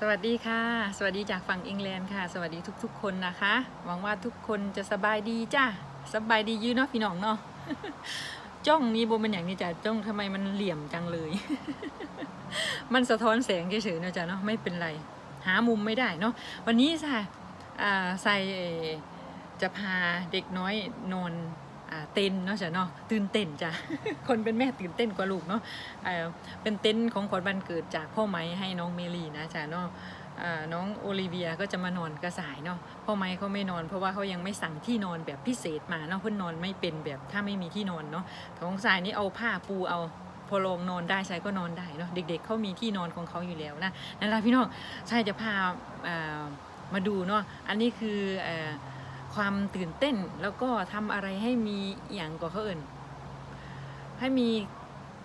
สวัสดีค่ะ สวัสดีจากฝั่งอังกฤษค่ะ สวัสดีทุกๆ คนนะคะ หวังว่าทุกคนจะสบายดีจ้าสบายดียืนเนาะพี่น้องเนาะจ้องนี้บเป็นอย่างนี้จ้ะจ้องทำไมมันเหลี่ยมจังเลย มันสะท้อนแสงเฉยๆเนาะจ้ะเนาะไม่เป็นไร หามุมไม่ได้เนาะวันนี้ค่ะอ่าใส่จะพาเด็กน้อยนอน เต้นเนาะจ้ะเนาะตื่นเต้นจ้ะคนเป็นแม่ตื่นเต้นกว่าลูกเนาะเป็นเต้นของขวัญวันเกิดจากพ่อไม้ให้น้องเมลีนะจ้ะเนาะน้องโอลิเวียก็จะมานอนกระสายเนาะพ่อไม้เขาไม่นอนเพราะว่าเขายังไม่สั่งที่นอนแบบพิเศษมาเนาะเพื่อนนอนไม่เป็นแบบถ้าไม่มีที่นอนเนาะของสายนี่เอาผ้าปูเอาพอลงนอนได้ชายก็นอนได้เนาะเด็ก ๆเขามีที่นอนของเขาอยู่แล้วนะนั่นแหละพี่น้องชายจะพาามาดูเนาะอันนี้คืออ ความตื่นเต้นแล้วก็ทำอะไรให้มีอย่างก็เขาเอิ่นให้มี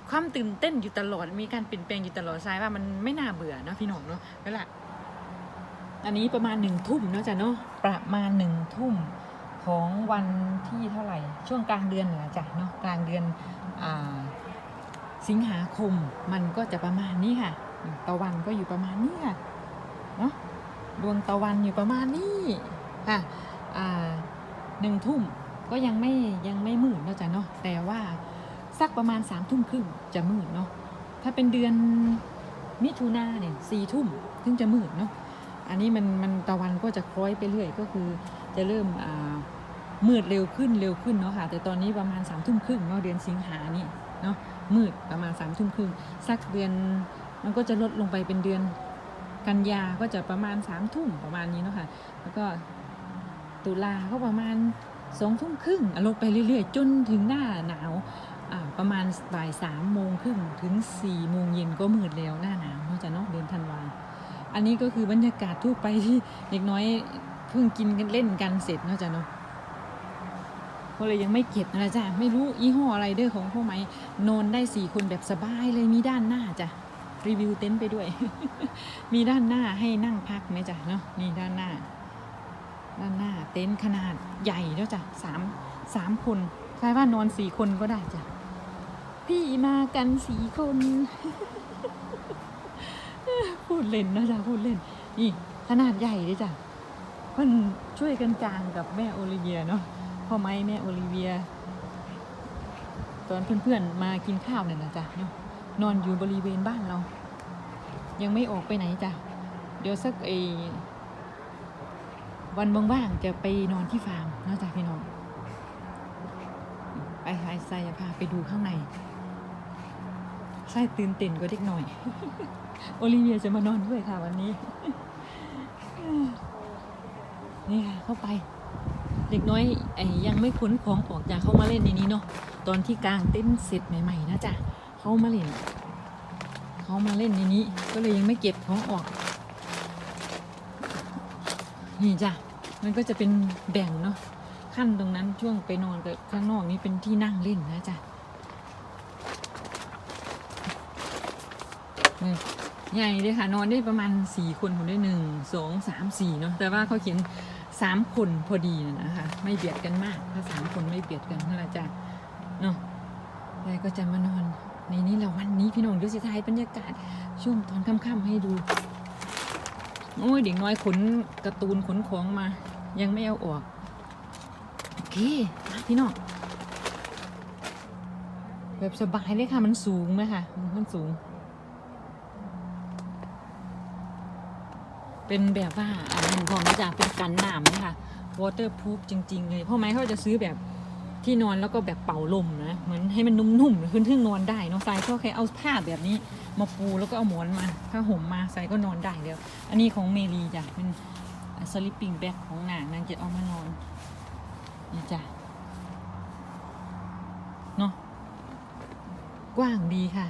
ความตื่นเต้นอยู่ตลอด มีการเปลี่ยนแปลงอยู่ตลอดทรายว่ามันไม่น่าเบื่อเนาะพี่หน้องเนาะนั่นแหละอันนี้ประมาณหนึ่งทุ่มเนาะจ้ะเนาะประมาณหนึ่งทุ่มของวันที่เท่าไหร่ ช่วงกลางเดือนเหรอจ้ะเนาะกลางเดือนอ่าสิงหาคมมันก็จะประมาณนี้ค่ะ ตะวันก็อยู่ประมาณนี้ค่ะเนาะดวงตะวันอยู่ประมาณนี้ค่ะ หนึ่งทุ่มก็ยังไม่ยังไม่มืดเนาะจ้ะเนาะแต่ว่าสักประมาณสามทุ่มครึ่งจะมืดเนาะถ้าเป็นเดือนมิถุนาเนี่ยสี่ทุ่มถึงจะมืดเนาะอันนี้มันมันตะวันก็จะคล้อยไปเรื่อยก็คือจะเริ่มอ่ามืดเร็วขึ้นเร็วขึ้นเนาะค่ะแต่ตอนนี้ประมาณสามทุ่มครึ่งเนาะเดือนสิงหานี่เนาะมืดประมาณสามทุ่มครึ่งสักเดือนมันก็จะลดลงไปเป็นเดือนกันยาก็จะประมาณสามทุ่มประมาณนี้เนาะค่ะแล้วก็ ตุลาก็ประมาณสองทุ่มครึ่งลดไปเรื่อยๆ จนถึงหน้าหนาวประมาณบ่ายสามโมงครึ่งถึงสี่โมงเย็นก็มืดแล้วหน้าหนาวเนาะจะเนาะเดือนธันวาอันนี้ก็คือบรรยากาศทั่วไปที่เด็กน้อยเพิ่งกินกันเล่นกันเสร็จเนาะจ้ะเนาะก็เลยยังไม่เก็บนะจ๊ะไม่รู้ยี่ห้ออะไรเด้อของพ่อไหมนอนได้สี่คนแบบสบายเลยมีด้านหน้าจ้ะรีวิวเต็นท์ไปด้วย มีด้านหน้าให้นั่งพักไหมจ้ะเนาะนี่ด้านหน้า ด้านหน้าเต็นท์ขนาดใหญ่แล้วจ้ะสามสามคนใช่ว่านอนสี่คนก็ได้จ้ะ พี่มากันสี่คน พูดเล่นนะจ๊ะพูดเล่น นี่ขนาดใหญ่เลยจ้ะเพิ่นช่วยกันกลางกับแม่โอลิเวียเนาะพ่อไม้แม่โอลิเวีย ตอนเพื่อนๆมากินข้าวเนี่ยนะจ๊ะเนาะนอนอยู่บริเวณบ้านเรา ยังไม่ออกไปไหนจ้ะ เดี๋ยวสักไอ วันว่างๆจะไปนอนที่ฟาร์มนาะจ้ะพี่น้องไปไอ้ไซจะพาไปดูข้างในไส้ตื่นเต้นกว่าเด็กหน่อย โอลิเวียจะมานอนด้วยค่ะวันนี้ นี่ค่ะเข้าไป เด็กน้อยไอ้ยังไม่ขนของออกจากเข้ามาเล่นในนี้เนาะตอนที่กลางเต้นเสร็จใหม่ ๆ นะจ๊ะเขามาเล่นเขามาเล่นในนี้ ก็เลยยังไม่เก็บของออก นี่จ้ะมันก็จะเป็นแบ่งเนาะขั้นตรงนั้นช่วงไปนอนกับข้างนอกนี้เป็นที่นั่งเล่นนะจ๊ะนี่ใหญ่เลยค่ะนอนได้ประมาณสี่คนผมได้หนึ่งสองสามสี่เนาะแต่ว่าเขาเขียนสามคนพอดีนะนะคะไม่เบียดกันมากถ้าสามคนไม่เบียดกันนั่นแหละจ้ะเนาะแล้วก็จะมานอนในนี้แหละวันนี้พี่น้องเดี๋ยวจะถ่ายบรรยากาศช่วงตอนค่ำๆให้ดู โอ้ยเด็กน้อยขนการ์ตูนขนของมา ยังไม่เอาออกโอเคพี่น้องแบบสบายเลยค่ะมันสูงไหมคะมันสูง เป็นแบบว่าอันของนะจ๊ะเป็นกันน้ำนะคะ waterproof จริง ๆ เลย เพราะไหมเขาจะซื้อแบบ ที่นอนแล้วก็แบบเป่าลมนะเหมือนให้มันนุ่มๆขึ้นทึ่งนอนได้เนอะทรายก็แค่เอาผ้าแบบนี้ มาปูแล้วก็เอาหมอนมาผ้าห่มมาทรายก็นอนได้แล้ว อันนี้ของเมลีจ้ะเป็นสลิปปิ้งแบ็กของนางนางจะเอามานอนนี่จ้ะเนาะกว้างดีค่ะ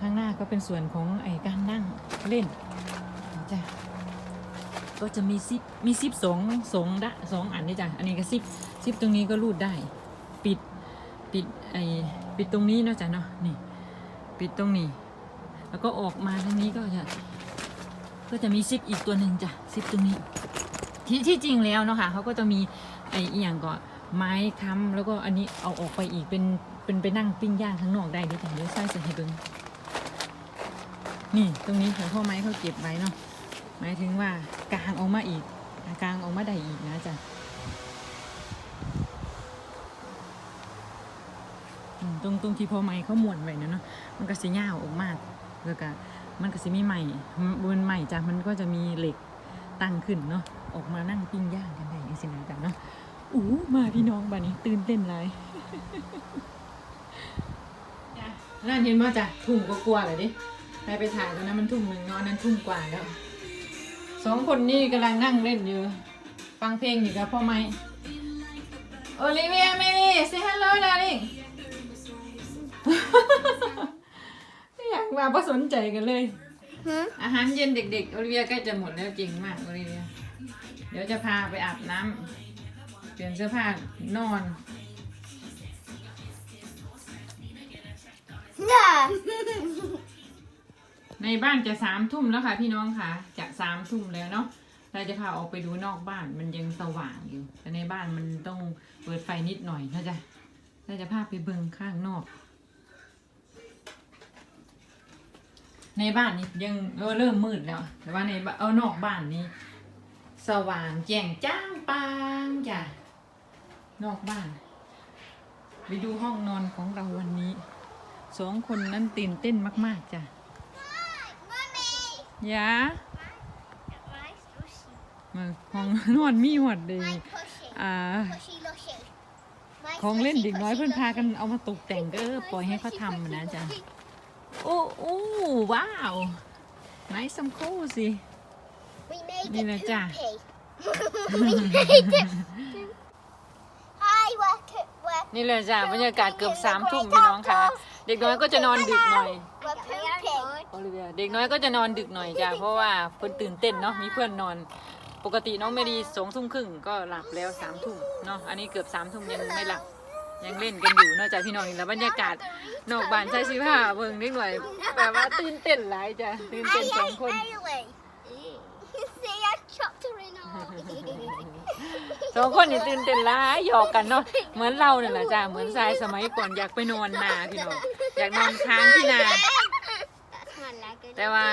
ข้างหน้าก็เป็นส่วนของไอ้การนั่งเล่นจ้ะ ก็จะมีซิปมีซิปสองสองดะสองอันนี่จ้ะอันนี้ก็ซิปซิปตรงนี้ก็รูดได้ ปิดปิดไอปิดตรงนี้เนาะจ้ะเนาะนี่ ปิดตรงนี้ แล้วก็ออกมาทางนี้ก็จะก็จะมีซิปอีกตัวหนึ่งจ้ะซิปตรงนี้ ที่ที่จริงแล้วเนาะค่ะเขาก็จะมีไออีอย่างก็ไม้ค้ำแล้วก็อันนี้เอาออกไปอีกเป็นเป็นไปนั่งปิ้งย่างข้างนอกได้ด้วยจ้ะเดี๋ยวใส่ใส่ให้เบิ้งนี่ตรงนี้ของพ่อไม้เขาเก็บไว้เนาะ หมายถึงว่ากลางออกมาอีกกลางออกมาได้อีกนะจ๊ะตรงตรงที่พอไม้เขาม้วนไว้นะเนาะมันก็สิยาวออกมาแล้วก็มันก็สิมีใหม่บนใหม่จ้ะมันก็จะมีเหล็กตั้งขึ้นเนาะออกมานั่งปิ้งย่างกันได้ย่างสินะจ๊ะเนาะอู้มาพี่น้องบ้านนี้ตื่นเต้นเลยนั่นเห็นว่าจ้ะทุ่มก็กลัวเลยดิไปไปถ่ายตอนนั้นมันทุ่มหนึ่งเนาะอันนั้นทุ่มกว่าแล้ว สองคนนี่กำลังนั่งเล่นอยู่ ฟังเพลงอยู่กับพ่อไม้โอลิเวียเมลี่ say hello darling อยากมาผสนใจกันเลยอาหารเย็นเด็กๆ โอลิเวียใกล้จะหมดแล้วเก่งมากโอลิเวีย เดี๋ยวจะพาไปอาบน้ำเปลี่ยนเสื้อผ้านอน ในบ้านจะสามทุ่มแล้วค่ะ พี่น้องค่ะ จะสามทุ่มแล้วเนาะเราจะพาออกไปดูนอกบ้านมันยังสว่างอยู่ แต่ในบ้านมันต้องเปิดไฟนิดหน่อยนะจ๊ะเราจะพาไปเบิงข้างนอก ในบ้านนี่ยังเริ่มมืดแล้ว แต่ว่าในเอานอกบ้านนี้ สว่างแจ่งจ้างปางจ้ะนอกบ้าน ไปดูห้องนอนของเราวันนี้สองคนนั้นตื่นเต้นมาก ๆจ้ะ ยา My slushy. มาห้องนอนมีหวดดี My pushy. อ่า Pushy lushy. My ของเล่น slushy, เด็กน้อย pushy เพื่อนพากัน lushy. เอามาตกแต่งก็เออปล่อยให้เขาทำอะนะจ๊ะ pushy. โอ้โอ้ว้าวไนซัมโคสิ We made Đi it nè, cha. poopy. we made it. Hi, work at work. นี่เลยจ้ะบรรยากาศเกือบสามทุ่มพี่น้องค่ะ เด็กน้อยก็จะนอนดึกหน่อย We're pooping. โอลิเวียเด็กน้อยก็จะนอนดึกหน่อยจ้ะเพราะว่าเพื่อนตื่นเต้นเนาะมีเพื่อนนอน ปกติน้องเมรีสองทุ่มครึ่งก็หลับแล้วสามทุ่มเนาะอันนี้เกือบสามทุ่มยังไม่หลับยังเล่นกันอยู่นอกจากพี่น้องนี่แล้วบรรยากาศนอกบ้านใช้สิผ้าเบิ่งนิดหน่อยแบบว่าตื่นเต้นหลายจ้ะตื่นเต้น I สอง ate คน Bailey. See, I chopped her in half. สองคนนี่ตื่นเต้นหลายหยอกกันเนาะเหมือนเราเนี่ยแหละจ้ะเหมือนทรายสมัยก่อนอยากไปนอนนาพี่น้องอยากนอนค้างที่นา แต่ว่า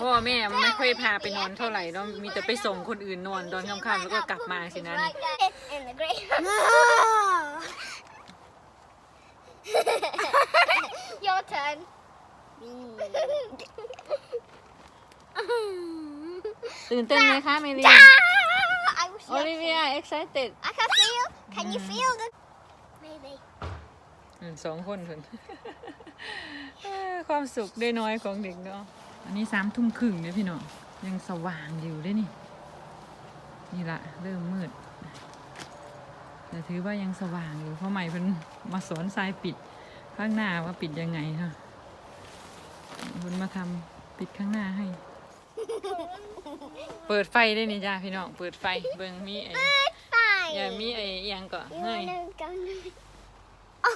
พ่อแม่ไม่ค่อยพาไปนอนเท่าไหร่เนาะมีแต่ไปส่งคนอื่นนอนตอนค่ำๆแล้วก็กลับมาสินะนี่ In the grave. Your turn. ตื่นเต้นไหมคะเมลี I was โอลิเวีย excited I can feel. Can you feel the? Maybe. อืมสองคนคน เอ้อความสุขได้น้อยของเด็กเนาะ อันนี้สามทุ่มครึ่งเนี่ยพี่น้องยังสว่างอยู่เด้นี่ นี่ละเริ่มมืด แต่ถือว่ายังสว่างอยู่ เพราะใหม่เพิ่นมาสอนทรายปิดข้างหน้าว่าปิดยังไงค่ะเพิ่นมาทำปิดข้างหน้าให้ เปิดไฟได้นี่จ้าพี่น้องเปิดไฟเบิ่งมีไอ้ Fine. อย่ามีไอ้อิหยังก็ You เฮ้ย wanna go?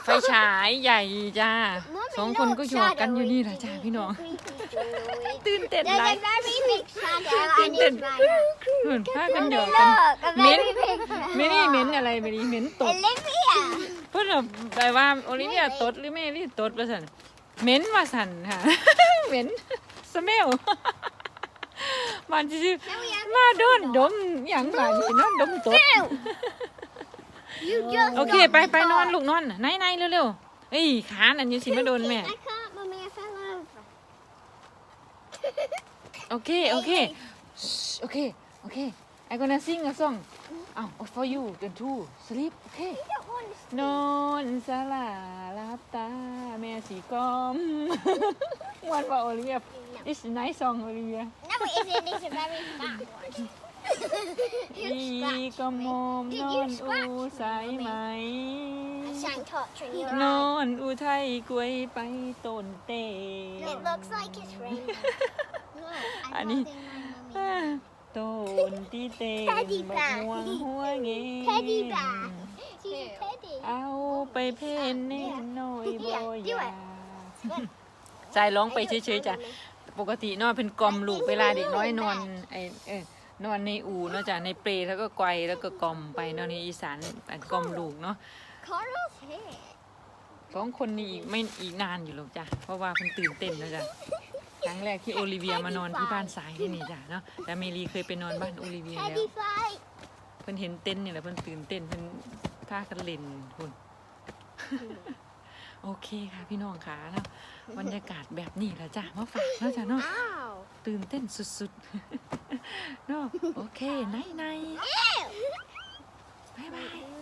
ไฟฉายใหญ่จ้า Mommy, สองคนก็ look, หยอกกันอยู่นี่แหละ shadowy. จ้าพี่น้อง There's ตื่นเต้น a ไร very big shadow Tin and tin. it's right now. เหมือนพากันหย Mommy, อกกัน look, a เหม็น very big ไม่นี่เหม็นอะไรไม่นี่เหม็นตด Olivia. เพื่อนแบบแปลว่าโอลิเวียตดหรือไม่รีตดว่าสันเหม็นว่าสันค่ะเหม็นสเมลมันจะชื่อมาโดนดมอย่างบานสินอนดมตด You just โอเค got ไปไปนอน caught. ลูกนอนในในๆเร็วๆเอ้ยขาอันนี้สิมาโดนแม่ โอเคโอเคโอเคโอเค I gonna sing a song อ้าว for you the two sleep โอเค You don't want to นอนสลาลับตาแม่สีกอมวันว่าโอลิเวีย it's nice song โอลิเวีย No, it isn't. It's a very fat one. อี you กระหมอม Did นอ you นอู scratch สายไหม I sang torturing your น eye. อนอูไทยกล้วยไปต้นเต It looks like it's raining. Look, I'm Annie. holding my mummy. ต้นที่เตง Teddy บัก bear ม่วงหัวเง Teddy bear. She's a teddy. เอาไปเพ่นเน่นน้อยบ่ Yeah, อ do ยา it. ใจร้องไปเฉยๆจ้ะปกตินอนเป็นกลอมลูกเวลาเด็กน้อยนอนไอเออนอนในอู่เนาะจ้ะในเปลแล้วก็ไกวแล้วก็กลอมไปเนาะในอีสานอันกลอมลูกเนาะ Coral's here. สองคนนี้อีกไม่อีกนานอยู่หรอกจ้ะเพราะว่าเพิ่นตื่นเต้นนะจ้ะ ครั้งแรกที่โอลิเวียมานอนที่บ้านสายที่นี่จ้ะเนาะแต่เมลีเคยไปนอนบ้านโอลิเวียแล้ว Teddy fight. เพิ่นเห็นเต้นท์นี่แหละเพิ่นตื่นเต้นเพิ่นพากันเล่นคุณโอเคค่ะพี่น้องค่ะเนาะบรรยากาศแบบนี้แหละจ้ะมาฝากเนาะจ้ะเนาะ Ow. ตื่นเต้นสุดๆเนาะโอเคไนไนบายบาย Ew.